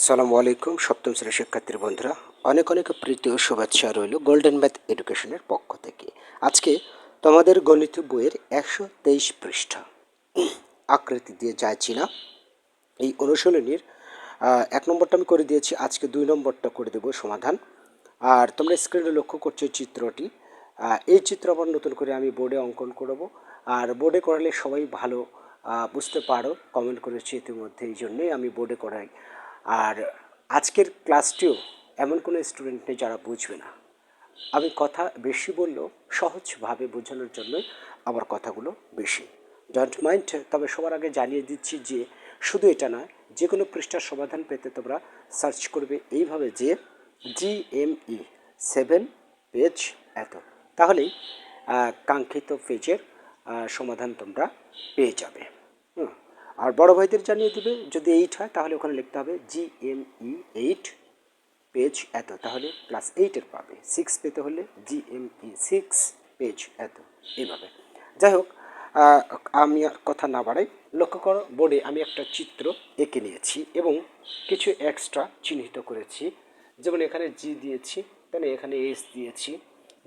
আসসালামু আলাইকুম, সপ্তম শ্রেণির শিক্ষার্থীর বন্ধুরা। অনেক অনেক প্রীতি ও শুভেচ্ছা রইল গোল্ডেন ম্যাথ এডুকেশনের পক্ষ থেকে। আজকে তোমাদের গণিত বইয়ের একশো তেইশ পৃষ্ঠা। আকৃতি দিয়ে যাচ্ছি না এই অনুশীলনীর এক নম্বরটা আমি করে দিয়েছি, আজকে দুই নম্বরটা করে দেবো সমাধান। আর তোমরা স্ক্রিনে লক্ষ্য করছ চিত্রটি। এই চিত্র আবার নতুন করে আমি বোর্ডে অঙ্কন করব। আর বোর্ডে করালে সবাই ভালো বুঝতে পারো কমেন্ট করেছি ইতিমধ্যে, এই জন্যই আমি বোর্ডে করাই। আর আজকের ক্লাসটিও এমন কোনো স্টুডেন্ট নেই যারা বুঝবে না। আমি কথা বেশি বললেও সহজভাবে বোঝানোর জন্য আমার কথাগুলো বেশি। ডোন্ট মাইন্ড তবে সবার আগে জানিয়ে দিচ্ছি যে শুধু এটা নয় যে কোনো পৃষ্ঠার সমাধান পেতে তোমরা সার্চ করবে এইভাবে যে জিএমই সেভেন পেজ এত। তাহলেই কাঙ্ক্ষিত পেজের সমাধান তোমরা পেয়ে যাবে। আর বড় ভাইদের জানিয়ে দিবে, যদি এইট হয়, তাহলে ওখানে লিখতে হবে G M E eight page এত, তাহলে ক্লাস এইটের পাবে। সিক্স পেতে হলে G M E six page এত এইভাবে যাই হোক আমি আর কথা না বাড়াই, লক্ষ্য করো, বোর্ডে আমি একটা চিত্র এঁকে নিয়েছি এবং কিছু এক্সট্রা চিহ্নিত করেছি। যেমন এখানে জি দিয়েছি, তাহলে এখানে এস দিয়েছি।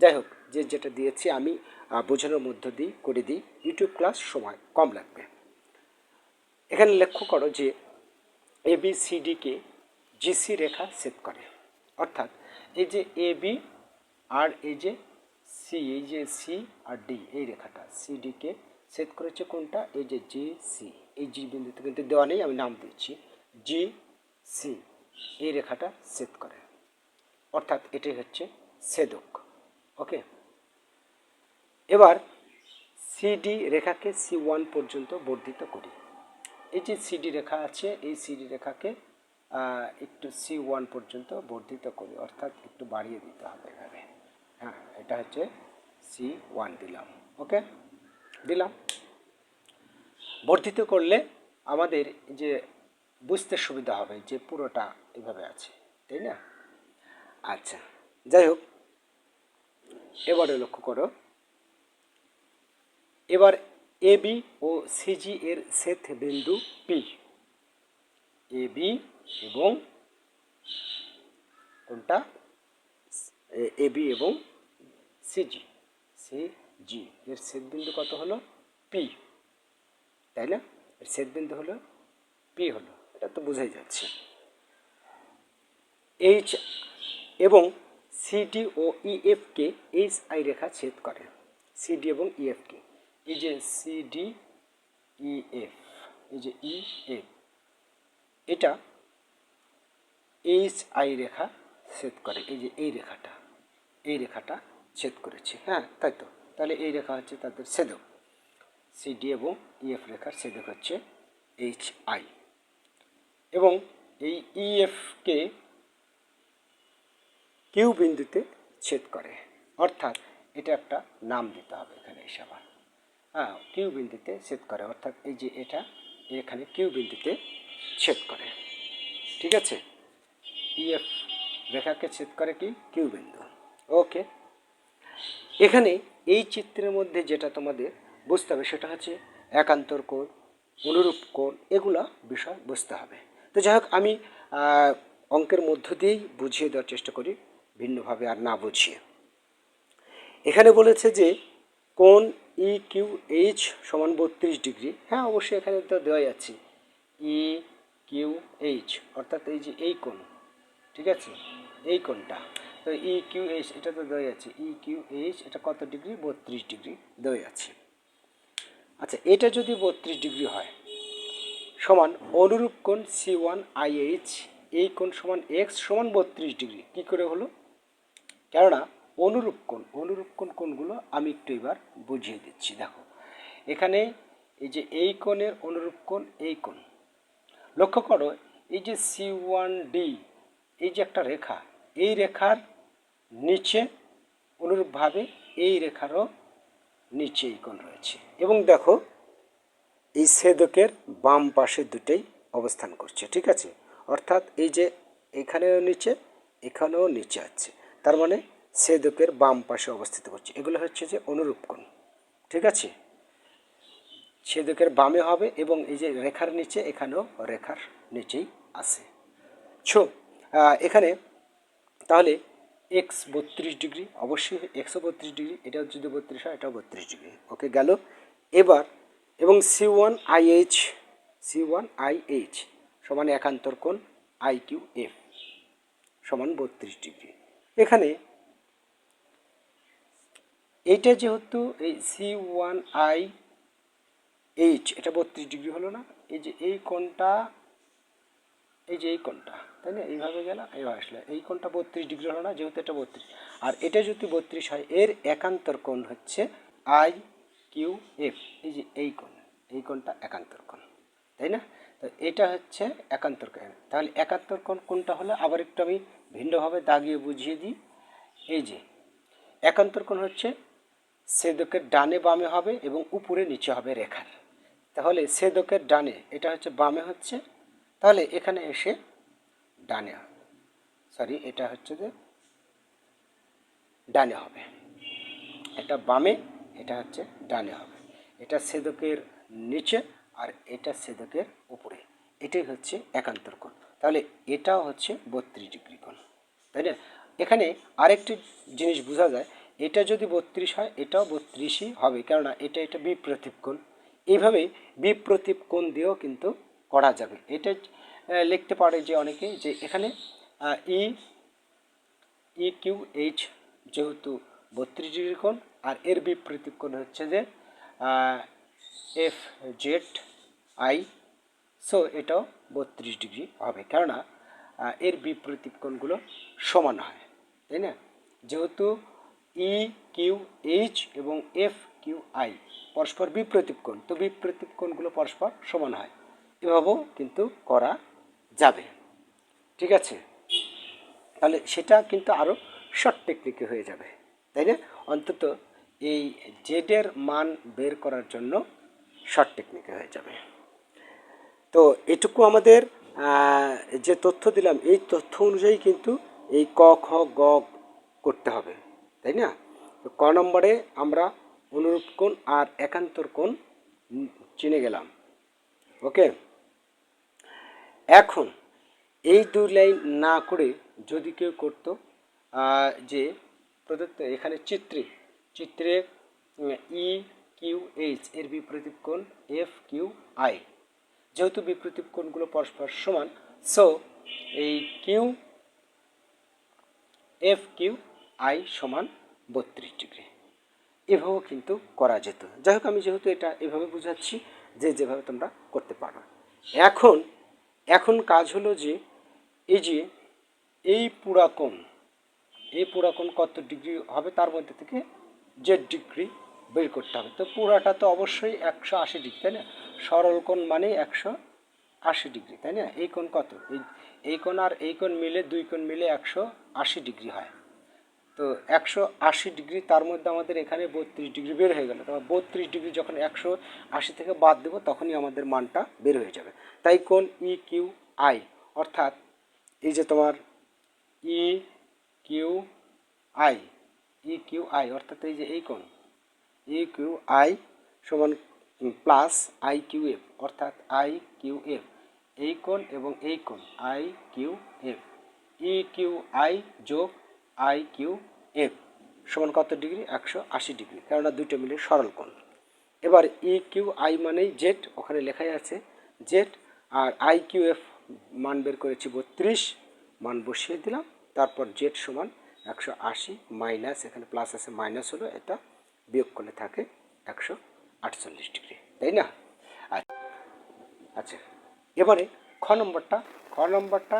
যাই হোক, যে যেটা দিয়েছি আমি বোঝানোর মধ্য দিয়ে করে দিই। ইউটিউব ক্লাস সময় কম লাগবে। এখানে লক্ষ্য করো যে এ বি সি ডিকে জিসি রেখা সেট করে। অর্থাৎ এই যে এ বি আর এই যে সি এই যে সি আর ডি এই রেখাটা সি ডিকে সেট করেছে কোনটা? এই যে জি সি এই জি বিন্দুতে কিন্তু দেওয়া নেই, আমি নাম দিচ্ছি। জি সি এই রেখাটা সেট করে। অর্থাৎ এটাই হচ্ছে সেদক। ওকে? এবার সিডি রেখাকে সি ওয়ান পর্যন্ত বর্ধিত করি। এই যে সিডি রেখা আছে, এই সিডি রেখাকে একটু সি ওয়ান পর্যন্ত বর্ধিত করি, অর্থাৎ একটু বাড়িয়ে দিতে হবে এভাবে হ্যাঁ এটা হচ্ছে সি ওয়ান দিলাম, ওকে? দিলাম। বর্ধিত করলে আমাদের যে বুঝতে সুবিধা হবে যে পুরোটা এভাবে আছে, তাই না? আচ্ছা যাই হোক, এবারে লক্ষ্য করো। এবার এ বি ও সিজি এর সেথ বিন্দু পি এ বি এবং কোনটা? এ বি এবং সিজি সিজি এর সেট বিন্দু কত হলো? পি তাই না? এর সেট বিন্দু হলো পি হলো। এটা তো বোঝাই যাচ্ছে। এইচ এবং সিডি ও ইএফকে এইচ আই রেখা ছেদ করে। সিডি এবং ইএফকে এই যে সিডি ইএফ এই যে ইএফ এটা এইচ আই রেখা ছেদ করে, এই যে এই রেখাটা এই রেখাটা ছেদ করেছে হ্যাঁ তাই তো? তাহলে এই রেখা হচ্ছে তাদের ছেদক সিডি এবং ইএফ রেখার ছেদক হচ্ছে এইচ আই এবং এই ইএফকে কিউ বিন্দুতে ছেদ করে, অর্থাৎ এটা একটা নাম দিতে হবে এখানে আবার হ্যাঁ কিউ বিন্দুতে ছেদ করে। অর্থাৎ এই যে এটা, এখানে কিউ বিন্দুতে ছেদ করে। ঠিক আছে? ইএফ রেখাকে ছেদ করে কি? কিউ বিন্দু। ওকে। এখানে এই চিত্রের মধ্যে যেটা তোমাদের বুঝতে হবে, সেটা হচ্ছে একান্তর কোণ, অনুরূপ কোণ, এগুলা বিষয় বুঝতে হবে। তো যাই হোক, আমি অঙ্কের মধ্য দিয়েই বুঝিয়ে দেওয়ার চেষ্টা করি, ভিন্নভাবে আর না বুঝিয়ে। এখানে বলেছে যে কোণ ই কিউ এইচ সমান বত্রিশ ডিগ্রি। হ্যাঁ অবশ্যই এখানে তো দেওয়াই আছে। ই কিউ এইচ অর্থাৎ এই যে এই কোণ, ঠিক আছে? এই কোণটা। তো ই কিউ এইচ এটা তো দেওয়াই আছে। ই কিউ এইচ এটা কত ডিগ্রি? বত্রিশ ডিগ্রি দেওয়াই আছে। আচ্ছা এটা যদি বত্রিশ ডিগ্রি হয়, সমান অনুরূপ কোণ সি ওয়ান আই এইচ এই কোণ সমান এক্স সমান বত্রিশ ডিগ্রি। কী করে হলো? কেননা অনুরূপ কোণ অনুরূপ কোণ কোণগুলো আমি একটু এবার বুঝিয়ে দিচ্ছি। দেখো, এখানে এই যে এই কোণের অনুরূপ কোণ, এই কোণ। লক্ষ্য করো, এই যে সি ওয়ান ডি এই যে একটা রেখা, এই রেখার নিচে অনুরূপভাবে এই রেখারও নিচে এই কোণ রয়েছে। এবং দেখো, এই ছেদকের বাম পাশে দুটেই অবস্থান করছে, ঠিক আছে? অর্থাৎ এই যে এখানেও নিচে এখানেও নিচে আছে। তার মানে ছেদকের বাম পাশে অবস্থিত করছে এগুলো হচ্ছে যে অনুরূপ কোণ। ঠিক আছে? ছেদকের বামে হবে এবং এই যে রেখার নিচে, এখানেও রেখার নিচেই আছে। ছো এখানে তাহলে এক্স বত্রিশ ডিগ্রি, অবশ্যই একশো বত্রিশ ডিগ্রি, এটাও যদি বত্রিশ হয়, এটাও বত্রিশ ডিগ্রি। ওকে গেল। এবার, এবং C one IH C one IH সমান একান্তর কোণ আই কিউ এফ সমান বত্রিশ ডিগ্রি। এখানে এইটা যেহেতু এই সি ওয়ান আই এইচ এটা বত্রিশ ডিগ্রি হলো না, এই যে এই কোণটা, এই যে এই কোণটা, তাই না? এইভাবে গেল, এইভাবে আসলে। এই কোণটা বত্রিশ ডিগ্রি হলো না, যেহেতু এটা বত্রিশ। আর এটা যদি বত্রিশ হয়, এর একান্তর কোণ হচ্ছে আই কিউ এফ এই যে এই কোণ, এই কোণটা একান্তর কোণ, তাই না? তো এটা হচ্ছে একান্তর কোণ। তাহলে একান্তর কোণ কোনটা হলো, আবার একটু আমি ভিন্নভাবে দাগিয়ে বুঝিয়ে দিই। এই যে, একান্তর কোণ হচ্ছে সেদকের ডানে বামে হবে এবং উপরে নিচে হবে রেখার। তাহলে সেদকের ডানে, এটা হচ্ছে বামে হচ্ছে, তাহলে এখানে এসে ডানে সরি এটা হচ্ছে যে ডানে হবে। এটা বামে, এটা হচ্ছে ডানে হবে। এটা সেদকের নিচে আর এটা সেদকের উপরে। এটাই হচ্ছে একান্তর কোণ। তাহলে এটাও হচ্ছে বত্রিশ ডিগ্রি কোণ, তাই না? এখানে আরেকটি জিনিস বোঝা যায় এটা যদি বত্রিশ হয়, এটাও বত্রিশই হবে। কেননা এটা এটা বিপ্রতীপ কোণ। এইভাবে বিপ্রতীপ কোণ দিয়েও কিন্তু করা যাবে। এটা লিখতে পারে যে অনেকে যে এখানে ই ই কিউ এইচ যেহেতু বত্রিশ ডিগ্রি কোণ, আর এর বিপরীত কোণ হচ্ছে যে এফ জেড আই সো এটাও বত্রিশ ডিগ্রি হবে। কেননা এর বিপরীত কোণগুলো সমান হয়, তাই না? যেহেতু ই, কিউ, এইচ এবং এফ, কিউ, আই। পরস্পর বিপরীত কোণ। তো বিপরীত কোণগুলো পরস্পর সমান হয়। এভাবেও কিন্তু করা যাবে। ঠিক আছে? তাহলে সেটা কিন্তু আরও শর্ট টেকনিকে হয়ে যাবে। তাই না? অন্তত এই জেডের মান বের করার জন্য শর্ট টেকনিকে হয়ে যাবে। তো এটুকু আমাদের যে তথ্য দিলাম, এই তথ্য অনুযায়ী কিন্তু এই ক, খ, গ করতে হবে। তাই না? তো ক নম্বরে আমরা অনুরূপ কোণ আর একান্তর কোণ চিনে গেলাম। ওকে? এখন এই দুই লাইন না করে যদি কেউ করতো যে প্রদত্ত এখানে চিত্রে চিত্রে ই কিউ এইচ এর বিপরীত কোণ এফ কিউ আই যেহেতু বিপরীত কোণগুলো পরস্পর সমান সো এই কিউ এফ কিউ আই সমান বত্রিশ ডিগ্রি। এভাবেও কিন্তু করা যেত। যাই হোক আমি যেহেতু এটা এভাবে বুঝাচ্ছি যে যেভাবে তোমরা করতে পারো। এখন এখন কাজ হলো যে, এই যে, এই পুরা কোণ এই পুরা কোণ কত ডিগ্রি হবে তার মধ্যে থেকে জেড ডিগ্রি বের করতে হবে। তো পুরাটা তো অবশ্যই একশো আশি ডিগ্রি, তাই না? সরল কোণ মানে একশো আশি ডিগ্রি, তাই না? এই কোণ কত? এই কোণ আর এই কোণ মিলে, দুই কোণ মিলে একশো আশি ডিগ্রি হয়। তো একশো আশি ডিগ্রি, তার মধ্যে আমাদের এখানে বত্রিশ ডিগ্রি বের হয়ে গেল। তারপর বত্রিশ ডিগ্রি যখন একশো আশি থেকে বাদ দেবো, তখনই আমাদের মানটা বের হয়ে যাবে। তাই কোন ই কিউ আই অর্থাৎ এই যে তোমার E Q I E Q I অর্থাৎ এই যে এই কোণ ই কিউ আই সমান প্লাস আই কিউ এফ অর্থাৎ আই কিউ এফ এই কোণ এবং এই কোণ I Q F E Q I যোগ আই কিউ এফ সমান কত ডিগ্রি? একশো আশি ডিগ্রি। কেননা দুটো মিলে সরল কোণ। এবার ই কিউ আই মানেই জেড ওখানে লেখাই আছে জেড আর আই কিউ এফ মান বের করেছি বত্রিশ, মান বসিয়ে দিলাম, তারপর জেড সমান একশো আশি মাইনাস, এখানে প্লাস আছে, মাইনাস হলো এটা বিয়োগ করলে থাকে একশো আটচল্লিশ ডিগ্রি। তাই না? আচ্ছা আচ্ছা এবারে খ নম্বরটা খ নম্বরটা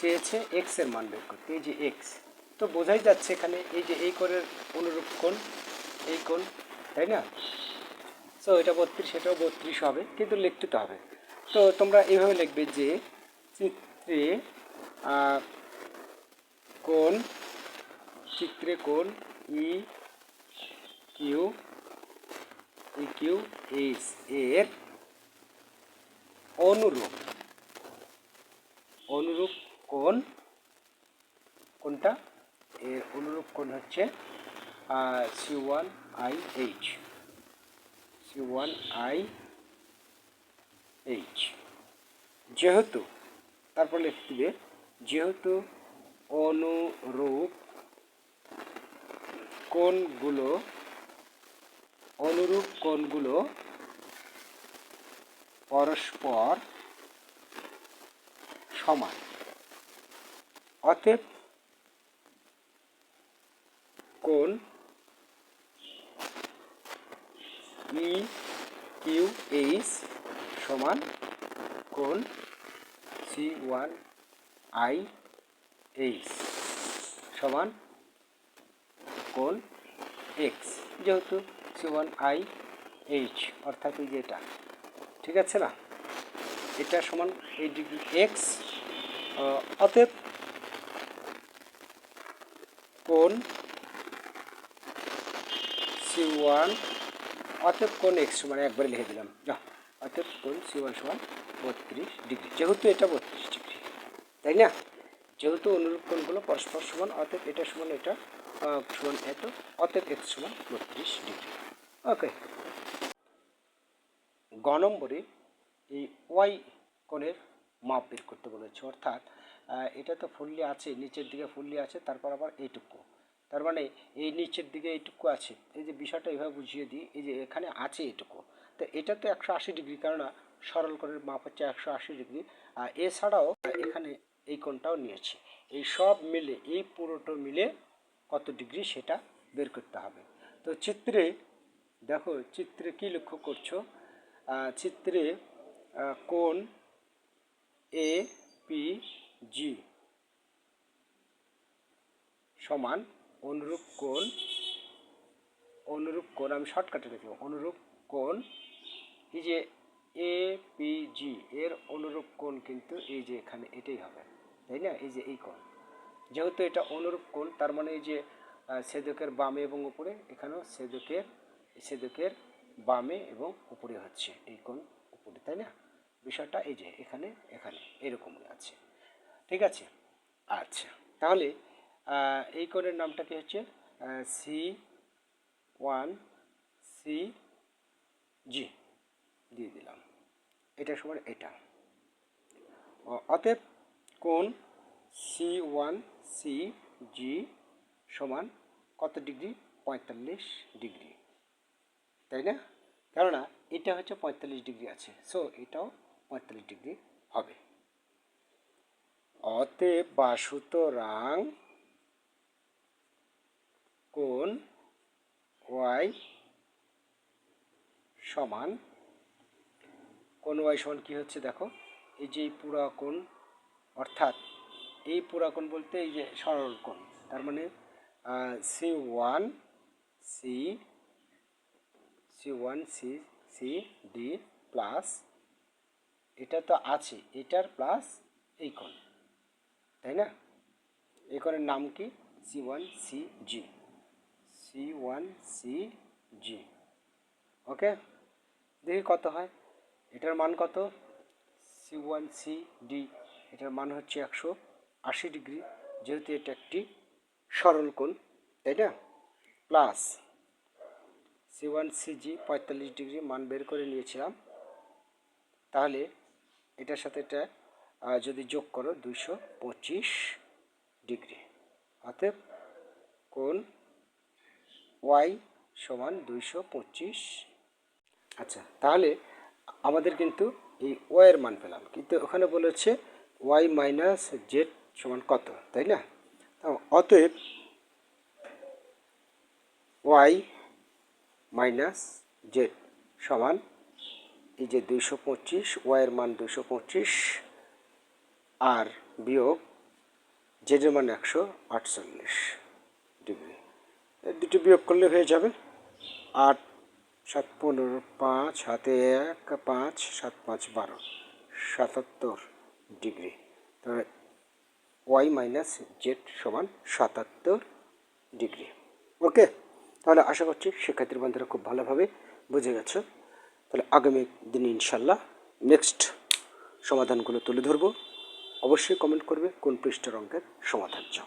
চেয়েছে এক্সের মান বের করতে। এই যে এক্স তো বোঝাই যাচ্ছে এখানে এই যে এই কোণের অনুরূপ কোণ, এই কোণ, তাই না? সো এটা বত্রিশ, এটাও বত্রিশ হবে, কিন্তু লিখতে তো হবে। তো তোমরা এইভাবে লিখবে যে চিত্রে কোণ চিত্রে কোণ, E, Q E, Q, H, এর অনুরূপ। অনুরূপ কোণ কোনটা এর অনুরূপ কোণ হচ্ছে C one I H C one I H যেহেতু, তারপর লিখতে দিবে, যেহেতু অনুরূপ কোণগুলো অনুরূপ কোণগুলো পরস্পর সমান। অতএব কোণ ই কিউ এইচ সমান কোণ সি, ওয়ান, আই, এইচ সমান কোণ এক্স। যেহেতু সি, ওয়ান, আই, এইচ, অর্থাৎ এই যে এটা। ঠিক আছে না? এটা সমান এই ডিগ্রি এক্স। অতএব কোণ সি ওয়ান অতএব কোণ এক্স সমান একবারে লিখে দিলাম। না অতএব কোণ সি ওয়ান সমান বত্রিশ ডিগ্রি, যেহেতু এটা বত্রিশ ডিগ্রি, তাই না? যেহেতু অনুরূপ কোণগুলো পরস্পর সমান অতএব এটা সমান এটা সমান এত অতএব এক্স সমান বত্রিশ ডিগ্রি। ওকে গ নম্বরে এই ওয়াই কোণের মাপ বের করতে বলেছে, অর্থাৎ এটা তো ফুললি আছে, নিচের দিকে ফুললি আছে, তারপর আবার এইটুকু। তার মানে এই নিচের দিকে এইটুকু আছে। এই যে বিষয়টা এইভাবে বুঝিয়ে দিই, এই যে এখানে আছে এটুকু। তো এটা তো একশো আশি ডিগ্রি, কেননা সরল কোণের মাপ হচ্ছে একশো আশি ডিগ্রি। আর এছাড়াও এখানে এই কোণটাও নিয়েছি। এই সব মিলে, এই পুরোটা মিলে কত ডিগ্রি সেটা বের করতে হবে। তো চিত্রে, দেখো চিত্রে কি লক্ষ্য করছ? চিত্রে কোণ এ, পি, জি সমান অনুরূপ কোণ অনুরূপ কোণ আমি শর্টকাটে লিখব অনুরূপ কোণ এই যে এ পি জি এর অনুরূপ কোণ কিন্তু এই যে এখানে এটাই হবে তাই না? এই যে এই কোণ। যেহেতু এটা অনুরূপ কোণ তার মানে এই যে আহ, ছেদকের বামে এবং উপরে এখানেও ছেদকের ছেদকের বামে এবং উপরে হচ্ছে এই কোণ উপরে তাই না? বিষয়টা এই যে এখানে এখানে এরকমই আছে। ঠিক আছে? আচ্ছা তাহলে এই কোণের নামটা কি হচ্ছে? সি ওয়ান সি জি দিয়ে দিলাম। এটা সমান এটা। অতএব কোণ সি ওয়ান সি জি সমান কত ডিগ্রি? পঁয়তাল্লিশ ডিগ্রি। তাই না? কেননা এটা হচ্ছে পঁয়তাল্লিশ ডিগ্রি আছে। সো এটাও পঁয়তাল্লিশ ডিগ্রি হবে। অতএব বা সুতরাং কোণ ওয়াই সমান, কোণ ওয়াই সমান কী হচ্ছে দেখো? এই যে পুরা কোণ, অর্থাৎ এই পুরা কোণ বলতে এই যে সরল কোণ, তার মানে C one, C C one, C C D plus এটা তো আছে, এটার প্লাস এই কোণ, তাই না? এই কোণের নাম কি? C one, C G. C one C G okay দেখি কত হয়? এটার মান কত? সি ওয়ান সি ডি এটার মান হচ্ছে একশো আশি ডিগ্রি, যেহেতু এটা একটি সরল কোণ, তাই না? Plus C one C G পঁয়তাল্লিশ ডিগ্রি মান বের করে নিয়েছিলাম। তাহলে এটার সাথে এটা যদি যোগ করো, দুইশো পঁচিশ ডিগ্রি। অতএব কোণ ওয়াই সমান দুইশো পঁচিশ। আচ্ছা তাহলে আমাদের কিন্তু এই ওয়ের মান পেলাম। কিন্তু ওখানে বলেছে ওয়াই মাইনাস জেড সমান কত, তাই না? অতএব ওয়াই মাইনাস জেড সমান এই যে দুইশো পঁচিশ ওয়াইয়ের মান দুইশো পঁচিশ, আর বিয়োগ জেডের মান একশো আটচল্লিশ। দুটি বিয়োগ করলে হয়ে যাবে আট, সাত পনেরো, পাঁচ, হাতে এক, পাঁচ, সাত, পাঁচ, বারো। সাতাত্তর ডিগ্রি। তাহলে ওয়াই মাইনাস জেড সমান সাতাত্তর ডিগ্রি। ওকে? তাহলে আশা করছি শিক্ষার্থীর বন্ধুরা খুব ভালোভাবে বুঝে গেছো। তাহলে আগামী দিনে ইনশাল্লাহ নেক্সট সমাধানগুলো তুলে ধরবো। অবশ্যই কমেন্ট করবে কোন পৃষ্ঠের অঙ্কের সমাধান চাও।